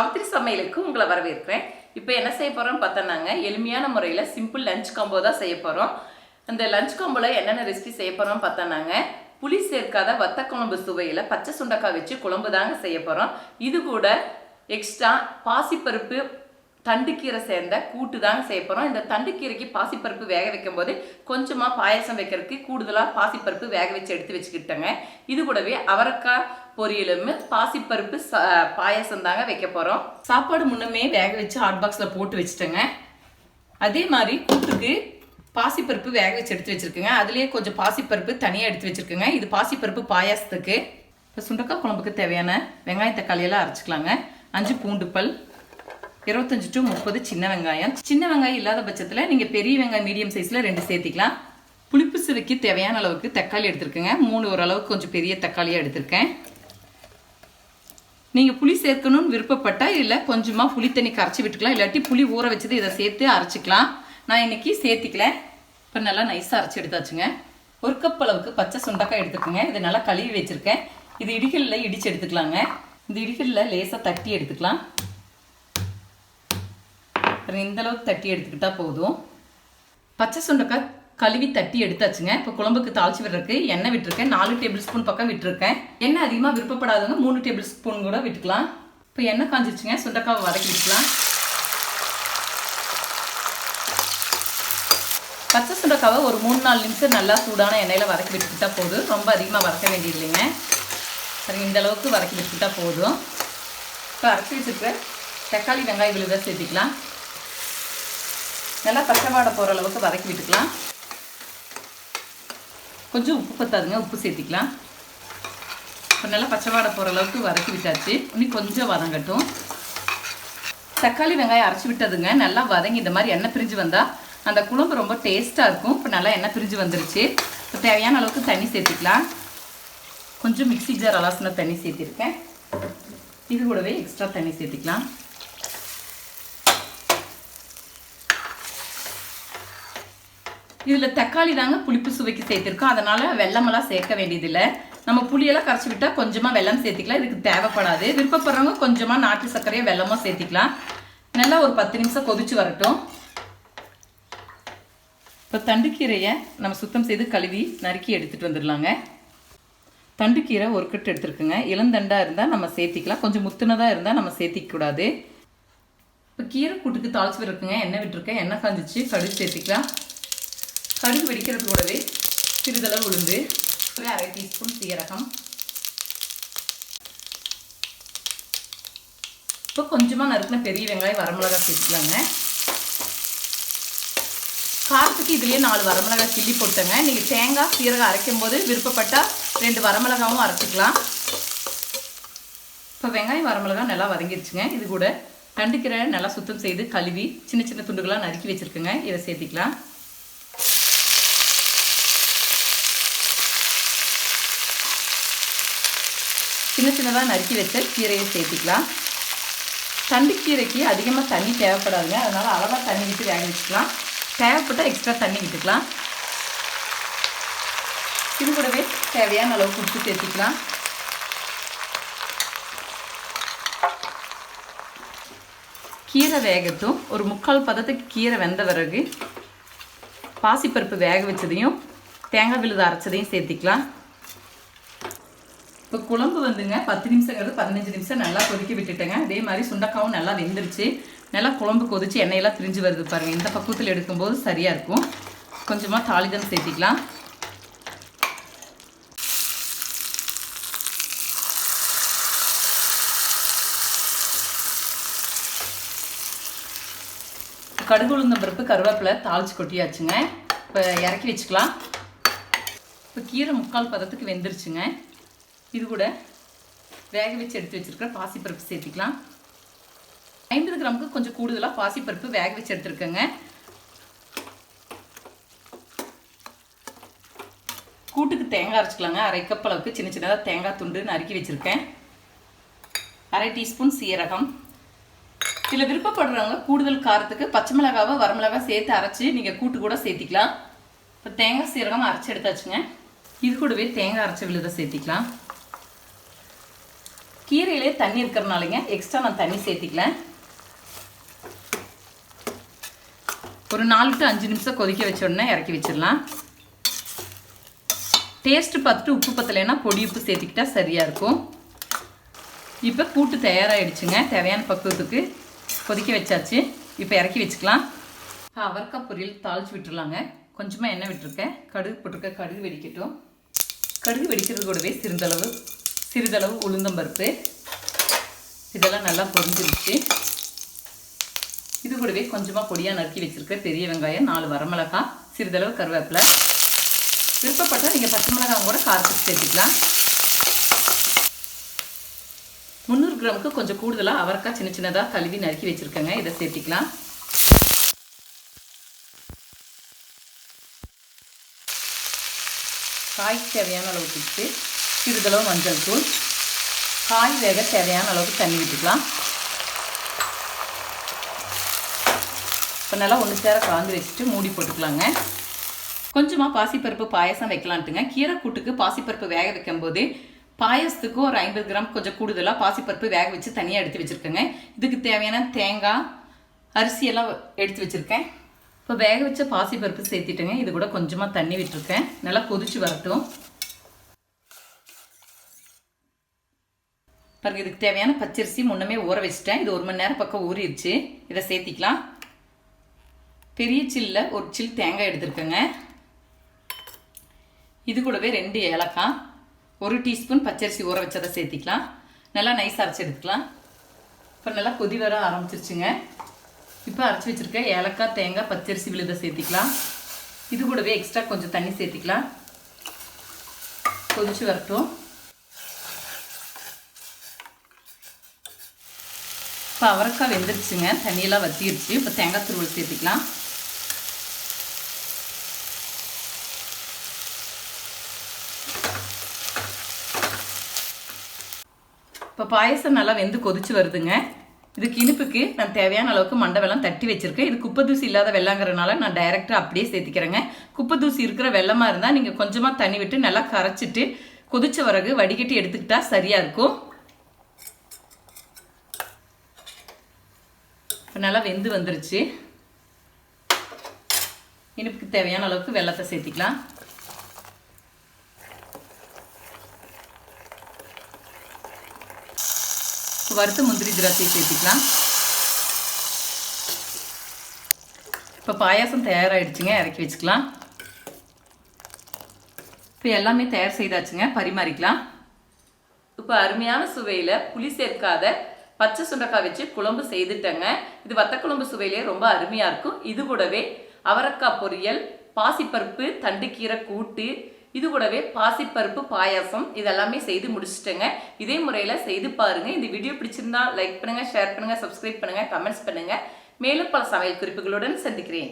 சாவித்திரி சமையலுக்கு உங்களை வரவேற்கிறேன். இப்போ என்ன செய்ய போறோம்னு பார்த்தோம்னாங்க எளிமையான முறையில் சிம்பிள் லஞ்ச் காம்போ தான் செய்ய போகிறோம் அந்த லஞ்ச் காம்போவில் என்னென்ன ரெசிபி செய்ய போகிறோம்னு பார்த்தோம்னாங்க புளி சேர்க்காத வத்த குழம்பு சுவையில் பச்சை சுண்டக்காய் வச்சு குழம்பு தாங்க செய்ய போகிறோம் இது கூட எக்ஸ்ட்ரா பாசிப்பருப்பு தண்டுக்கீரை சேர்ந்த கூட்டு தாங்க செய்ய போகிறோம் இந்த தண்டுக்கீரைக்கு பாசிப்பருப்பு வேக வைக்கும் போது கொஞ்சமாக பாயசம் வைக்கிறதுக்கு கூடுதலாக பாசிப்பருப்பு வேக வச்சு எடுத்து வச்சுக்கிட்டேங்க. இது கூடவே அவரைக்காய் பொரியலும் பாசிப்பருப்பு ச- பாயாசம் தாங்க வைக்க போகிறோம் சாப்பாடு முன்னமே வேக வச்சு ஹாட் பாக்ஸில் போட்டு வச்சுட்டேங்க. அதே மாதிரி கூட்டுக்கு பாசிப்பருப்பு வேக வச்சு எடுத்து வச்சுருக்கேங்க. அதுலேயே கொஞ்சம் பாசிப்பருப்பு தனியாக எடுத்து வச்சுருக்கேங்க. இது பாசிப்பருப்பு பாயாசத்துக்கு. இப்போ சுண்டக்காய் குழம்புக்கு தேவையான வெங்காய தக்காளியெல்லாம் அரைச்சிக்கலாங்க. அஞ்சு பூண்டு பல் இருபத்தஞ்சு டு முப்பது சின்ன வெங்காயம். சின்ன வெங்காயம் இல்லாத பட்சத்தில் நீங்கள் பெரிய வெங்காயம் மீடியம் சைஸில் ரெண்டு சேர்த்திக்கலாம். புளிப்பு சுவைக்கு தேவையான அளவுக்கு தக்காளி எடுத்திருக்கேங்க. மூணு ஓரளவுக்கு கொஞ்சம் பெரிய தக்காளியாக எடுத்திருக்கேன். நீங்கள் புளி சேர்க்கணும்னு விருப்பப்பட்டால் இல்லை கொஞ்சமாக புளி தண்ணி கரைச்சி விட்டுக்கலாம். இல்லாட்டி புளி ஊற வச்சது இதை சேர்த்து அரைச்சிக்கலாம். நான் இன்னைக்கு சேர்த்திக்கல. இப்போ நல்லா நைஸாக அரைச்சி எடுத்தாச்சுங்க. ஒரு கப் அளவுக்கு பச்சை சுண்டக்காய் எடுத்துக்கோங்க. இதை நல்லா கழுவி வச்சுருக்கேன். இது இடிகளில் இடித்து எடுத்துக்கலாங்க. இந்த இடிகளில் லேசாக தட்டி எடுத்துக்கலாம். இந்தளவுக்கு தட்டி எடுத்துக்கிட்டால் போதும். பச்சை சுண்டக்காய் கழுவி தட்டி எடுத்தாச்சுங்க. இப்போ குழம்புக்கு தாளிச்சு விடுறதுக்கு எண்ணெய் விட்டுருக்கேன். நாலு டேபிள் ஸ்பூன் பக்கம் விட்டுருக்கேன். எண்ணெய் அதிகமாக விருப்பப்படாதவங்க மூணு டேபிள் ஸ்பூன் கூட விட்டுக்கலாம். இப்போ எண்ணெய் காஞ்சிருச்சுங்க. சுண்டக்காவை வதக்கி விட்டுக்கலாம். பச்சை சுண்டக்காவை ஒரு மூணு நாலு நிமிஷம் நல்லா சூடான எண்ணெயில் வதக்கி விட்டுக்கிட்டா போதும். ரொம்ப அதிகமாக வதக்க வேண்டியதில்லைங்க சரி இந்த அளவுக்கு வதக்கி விட்டுக்கிட்டா போதும். இப்போ அரைச்சி வச்சுருக்க தக்காளி வெங்காய விழுத சேர்த்துக்கலாம். நல்லா பச்சை வாடை போகிற அளவுக்கு வதக்கி விட்டுக்கலாம். கொஞ்சம் உப்பு பத்தாதுங்க. உப்பு சேர்த்திக்கலாம். இப்போ நல்லா பச்சை வாடை போகிற அளவுக்கு வதக்கி விட்டாச்சு. இன்னும் கொஞ்சம் வதங்கட்டும். தக்காளி வெங்காயம் அரைச்சி விட்டதுங்க. நல்லா வதங்கி இந்த மாதிரி எண்ணெய் பிரிஞ்சு வந்தால் அந்த குழம்பு ரொம்ப டேஸ்ட்டாக இருக்கும். இப்போ நல்லா எண்ணெய் பிரிஞ்சு வந்துருச்சு. இப்போ தேவையான அளவுக்கு தண்ணி சேர்த்துக்கலாம். கொஞ்சம் மிக்ஸி ஜார் அலாசின தண்ணி சேர்த்திருக்கேன். இது கூடவே எக்ஸ்ட்ரா தண்ணி சேர்த்துக்கலாம். இதில் தக்காளி தாங்க புளிப்பு சுவைக்கு சேர்த்துருக்கோம். அதனால் வெள்ளமெல்லாம் சேர்க்க வேண்டியதில்லை. நம்ம புளியெல்லாம் கரைச்சி விட்டால் கொஞ்சமாக வெல்லம் சேர்த்திக்கலாம். இதுக்கு தேவைப்படாது. விருப்பப்படுறவங்க கொஞ்சமாக நாட்டு சர்க்கரையை வெள்ளமாக சேர்த்திக்கலாம். நல்லா ஒரு பத்து நிமிஷம் கொதிச்சு வரட்டும். இப்போ தண்டுக்கீரையை நம்ம சுத்தம் செய்து கழுவி நறுக்கி எடுத்துகிட்டு வந்துடலாங்க. தண்டுக்கீரை ஒரு கட்டு எடுத்துருக்குங்க. இளந்தண்டாக இருந்தால் நம்ம சேர்த்திக்கலாம். கொஞ்சம் முத்துனதாக இருந்தால் நம்ம சேர்த்திக்க கூடாது. இப்போ கீரை கூட்டுக்கு தாளிச்சு விட்டுருக்குங்க எண்ணெய் விட்டுருக்கேன். எண்ணெய் காஞ்சிச்சு. கடுகு சேர்த்திக்கலாம். கடுகு வெடிக்கிறது கூடவே சிறிதளவு உளுந்து அரை டீஸ்பூன் சீரகம். இப்போ கொஞ்சமாக நறுக்கின பெரிய வெங்காயம் வரமிளகாய் சேர்த்துக்கலாங்க காரத்துக்கு இதுலேயே நாலு வரமிளகாய் கிள்ளி போட்டுங்க. நீங்கள் தேங்காய் சீரகம் அரைக்கும் போது விருப்பப்பட்டால் ரெண்டு வரமிளகாவும் அரைச்சிக்கலாம். இப்போ வெங்காயம் வரமிளகாய் நல்லா வதங்கிடுச்சுங்க இது கூட தண்டுக்கீரை நல்லா சுத்தம் செய்து கழுவி சின்ன சின்ன துண்டுகளாக நறுக்கி வச்சுருக்குங்க. இதை சேர்த்திக்கலாம். சின்ன சின்னதாக நறுக்கி வச்ச கீரையை சேர்த்திக்கலாம். தண்டுக்கீரைக்கு அதிகமாக தண்ணி தேவைப்படாதுங்க. அதனால் அளவாக தண்ணி விட்டு வேக வச்சுக்கலாம். தேவைப்பட்டால் எக்ஸ்ட்ரா தண்ணி விட்டுக்கலாம். இது கூடவே தேவையான அளவுக்கு உப்பு சேர்த்துக்கலாம். கீரை வேகத்தும் ஒரு முக்கால் பதத்துக்கு கீரை வெந்த பிறகு பாசிப்பருப்பு வேக வச்சதையும் தேங்காய் விழுது அரைச்சதையும் சேர்த்திக்கலாம். இப்போ குழம்பு வந்துங்க. பத்து நிமிஷங்கிறது பதினஞ்சு நிமிஷம் நல்லா கொதிக்க விட்டுட்டேங்க. அதே மாதிரி சுண்டக்காவும் நல்லா வெந்துருச்சு. நல்லா குழம்பு கொதிச்சு எண்ணெயெல்லாம் பிரிஞ்சு வருது பாருங்கள் இந்த பக்குவத்தில் எடுக்கும்போது சரியாக இருக்கும். கொஞ்சமாக தாளிதம் சேர்த்திக்கலாம். கடுகு உளுந்த பருப்பு கருவேப்பிலை தாளிச்சு கொட்டியாச்சுங்க. இப்போ இறக்கி வச்சுக்கலாம். இப்போ கீரை முக்கால் பதத்துக்கு வெந்துருச்சுங்க. இது கூட வேக வச்சு எடுத்து வச்சுருக்கிற பாசிப்பருப்பு சேர்த்திக்கலாம். ஐம்பது கிராமுக்கு கொஞ்சம் கூடுதலாக பாசிப்பருப்பு வேக வச்சு எடுத்துருக்கேங்க. கூட்டுக்கு தேங்காய் அரைச்சிக்கலாங்க. அரை கப் அளவுக்கு சின்ன சின்னதாக தேங்காய் துண்டு நறுக்கி வச்சுருக்கேன். அரை டீஸ்பூன் சீரகம். இதில் விருப்பப்படுறவங்க கூடுதல் காரத்துக்கு பச்சை மிளகாவை வரமிளகாய் சேர்த்து அரைச்சி நீங்கள் கூட்டு கூட சேர்த்திக்கலாம். இப்போ தேங்காய் சீரகம் அரைச்சி எடுத்தாச்சுங்க. இது கூடவே தேங்காய் அரைச்ச விழுதை சேர்த்திக்கலாம். கீரையிலே தண்ணி இருக்கிறனாலங்க எக்ஸ்ட்ரா நான் தண்ணி சேர்த்திக்கல. ஒரு நாலு டு அஞ்சு நிமிஷம் கொதிக்க வச்ச உடனே இறக்கி வச்சிடலாம். டேஸ்ட் பார்த்துட்டு உப்பு பத்தலைன்னா பொடி உப்பு சேர்த்துக்கிட்டா சரியாக இருக்கும். இப்போ கூட்டு தயாராகிடுச்சுங்க தேவையான பக்குவத்துக்கு கொதிக்க வச்சாச்சு. இப்போ இறக்கி வச்சுக்கலாம். இப்போ அவரைக்காய் பொரியல் தாளிச்சு விட்டுருலாங்க கொஞ்சமாக எண்ணெய் விட்டுருக்கேன். கடுகு போட்டிருக்கேன் கடுகு வெடிக்கட்டும். கடுகு வெடிக்கிறது கூடவே சிறிதளவு சிறிதளவு உளுந்தம்பருப்பு இதெல்லாம் நல்லா பொரிஞ்சிருச்சு. இது கூடவே கொஞ்சமாக பொடியாக நறுக்கி வச்சுருக்க பெரிய வெங்காயம் நாலு வரமிளகாய் சிறிதளவு கருவேப்பிலை. விருப்பப்பட்டால் நீங்கள் பச்சை மிளகாய் கூட காரத்துக்கு சேர்த்துக்கலாம். முந்நூறு கிராமுக்கு கொஞ்சம் கூடுதலாக அவரைக்காய் சின்ன சின்னதாக கழுவி நறுக்கி வச்சுருக்கேங்க. இதை சேர்த்திக்கலாம். காய்க்கு தேவையான அளவுக்கு உப்பு சிறிதளவு மஞ்சள் தூள். காய் வேக தேவையான அளவுக்கு தண்ணி விட்டுக்கலாம். இப்போ நல்லா ஒன்று சேர கலந்து வச்சுட்டு மூடி போட்டுக்கலாங்க. கொஞ்சமாக பாசிப்பருப்பு பாயசம் வைக்கலான்ட்டுங்க. கீரை கூட்டுக்கு பாசிப்பருப்பு வேக வைக்கும்போது பாயசத்துக்கு ஒரு ஐம்பது கிராம் கொஞ்சம் கூடுதலாக பாசிப்பருப்பு வேக வச்சு தனியாக எடுத்து வச்சுருக்கேங்க. இதுக்கு தேவையான தேங்காய் அரிசியெல்லாம் எடுத்து வச்சுருக்கேன். இப்போ வேக வச்ச பாசிப்பருப்பு சேர்த்திட்டேங்க. இது கூட கொஞ்சமாக தண்ணி விட்டுருக்கேன். நல்லா கொதிச்சு வரட்டும். பாருங்கள் இதுக்கு தேவையான பச்சரிசி முன்னமே ஊற வச்சுட்டேன். இது ஒரு மணி நேரம் பக்கம் ஊறிடுச்சு. இதை சேர்த்திக்கலாம். பெரிய சில்ல ஒரு சில் தேங்காய் எடுத்துருக்கேங்க. இது கூடவே ரெண்டு ஏலக்காய் ஒரு டீஸ்பூன் பச்சரிசி ஊற வச்சதை சேர்த்திக்கலாம். நல்லா நைஸ் அரைச்சி எடுத்துக்கலாம். இப்போ நல்லா கொதி வர ஆரம்பிச்சிருச்சுங்க. இப்போ அரைச்சி வச்சுருக்க ஏலக்காய் தேங்காய் பச்சரிசி விழுதை சேர்த்திக்கலாம். இது கூடவே எக்ஸ்ட்ரா கொஞ்சம் தண்ணி சேர்த்திக்கலாம். கொதிச்சு வரட்டும். இப்போ அவரைக்காய் வெந்துருச்சுங்க. தண்ணியெல்லாம் வத்திருச்சு. இப்போ தேங்காய் துருவல் சேர்த்துக்கலாம். இப்போ பாயசம் நல்லா வெந்து கொதிச்சு வருதுங்க. இதுக்கு இனிப்புக்கு நான் தேவையான அளவுக்கு மண்டை வெள்ளம் தட்டி வச்சுருக்கேன். இது குப்பை தூசி இல்லாத வெள்ளங்கிறனால நான் டைரெக்டாக அப்படியே சேர்த்திக்கிறேங்க. குப்பை தூசி இருக்கிற வெள்ளமாக இருந்தால் நீங்கள் கொஞ்சமாக தண்ணி விட்டு நல்லா கரைச்சிட்டு கொதிச்ச வரகு வடிகட்டி எடுத்துக்கிட்டால் சரியாக இருக்கும். நல்லா வெந்து வந்துருச்சு. இனிப்புக்கு தேவையான அளவுக்கு வெள்ளத்தை சேர்த்திக்கலாம். வறுத்து முந்திரி திராட்சை சேர்த்திக்கலாம். இப்போ பாயாசம் தயாராகிடுச்சுங்க இறக்கி வச்சுக்கலாம். இப்போ எல்லாமே தயார் செய்தாச்சுங்க பரிமாறிக்கலாம். இப்போ அருமையான சுவையில் புளி சேர்க்காத பச்சை சுண்டக்காய் வச்சு குழம்பு செய்துட்டேங்க. இது வத்தக்குழம்பு சுவையிலே ரொம்ப அருமையாக இருக்கும். இது கூடவே அவரக்காய் பொரியல் பாசிப்பருப்பு தண்டுக்கீரை கூட்டு இது கூடவே பாசிப்பருப்பு பாயாசம் இதெல்லாமே செய்து முடிச்சுட்டேங்க. இதே முறையில் செய்து பாருங்கள் இந்த வீடியோ பிடிச்சிருந்தா லைக் பண்ணுங்கள் ஷேர் பண்ணுங்கள் சப்ஸ்கிரைப் பண்ணுங்க கமெண்ட்ஸ் பண்ணுங்கள் மேலும் பல சமையல் குறிப்புகளுடன் சந்திக்கிறேன்.